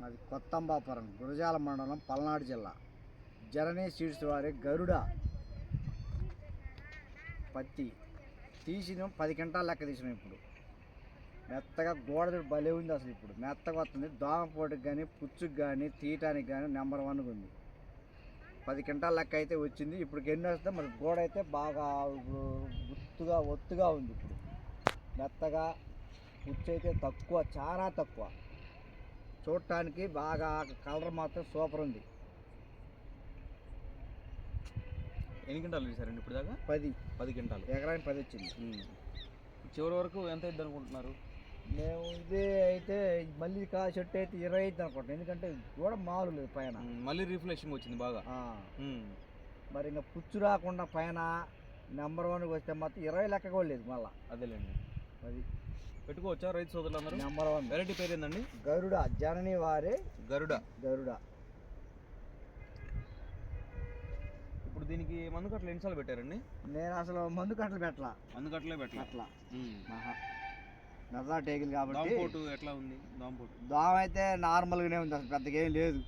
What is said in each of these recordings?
మాది కొత్తంబాపురం గురజాల మండలం పల్నాడు జిల్లా. జననీ సీడ్స్ వారి గరుడ పత్తి తీసిన పది గంటల లెక్క తీసినాం ఇప్పుడు. మెత్తగా గోడ భలే ఉంది అసలు ఇప్పుడు. మెత్తగా వస్తుంది. దోమపోటుకి కానీ పుచ్చుకు కానీ తీయటానికి కానీ నెంబర్ వన్గా ఉంది. పది గంటల లెక్క అయితే వచ్చింది. ఇప్పుడు ఎన్ని వస్తే మరి గోడ అయితే బాగా గుర్తుగా ఒత్తుగా ఉంది ఇప్పుడు. మెత్తగా పుచ్చు అయితే తక్కువ చాలా తక్కువ. చూడటానికి బాగా కలర్ మాత్రం సూపర్ ఉంది. ఎన్ని గంటలు తీసారండి ఇప్పుడు దాకా పది. పది గంటలు ఎకరానికి పది వచ్చింది. చివరి వరకు ఎంత ఇద్ది అనుకుంటున్నారు? మేము ఇదే అయితే మళ్ళీ కా చెట్టు అయితే ఇరవై అయితే అనుకుంటాం ఎందుకంటే కూడా మాలు లేదు పైన. మళ్ళీ రీఫ్రెషింగ్ వచ్చింది బాగా. మరి ఇంకా పుచ్చు రాకుండా పైన నెంబర్ వన్కి వస్తే మాత్రం ఇరవై లెక్క కూడా లేదు మళ్ళా. అదేలేండి. అది పెట్టుకోవచ్చా రైతు సోదరులందరూ? నెంబర్ వన్ వెరైటీ పేరు ఏందండి? గరుడ జనని వారి గరుడ. గరుడ. ఇప్పుడు దీనికి మందు కట్టలు ఎన్నిసార్లు పెట్టారండి? నేను అసలు మందు కట్టలు పెట్టలా. మందు కట్టలే పెట్టాలి? అట్లా మెదలా టేకులు కాబట్టి దాంపోటు ఎట్లా ఉంది? దాంపోటు దోమ అయితే నార్మల్గానే ఉంది అసలు పెద్దగా ఏం లేదు.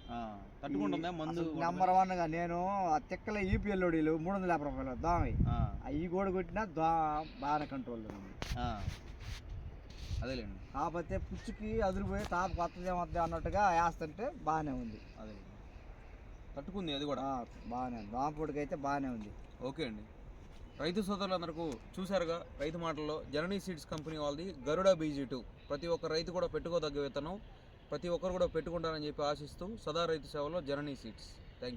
తట్టుకుంటుందా మందు నెంబర్ వన్గా నేను ఆ తిక్కల ఈపీఎల్లోడీలు మూడు వందల యాభై రూపాయలు దోమ. ఆ, అవి కూడా కొట్టినా దో బాగానే కంట్రోల్ ఉంది. అదేలేండి. కాకపోతే పుచ్చుకి అదిరిపోయి తాపు కొత్తది ఏమవుతుంది అన్నట్టుగా వేస్తుంటే బాగానే ఉంది. అదేలేండి. తట్టుకుంది అది కూడా? బాగానే ఉంది. దోమపొడికి అయితే బాగానే ఉంది. ఓకే అండి. రైతు సోదరులందరికీ చూశారుగా రైతు మాటల్లో జననీ సీడ్స్ కంపెనీ వాళ్ళది గరుడ బీజీ టూ. ప్రతి ఒక్క రైతు కూడా పెట్టుకోదగ్గ విత్తనం. ప్రతి ఒక్కరు కూడా పెట్టుకుంటారని చెప్పి ఆశిస్తూ సదా రైతు సేవలో జననీ సీడ్స్.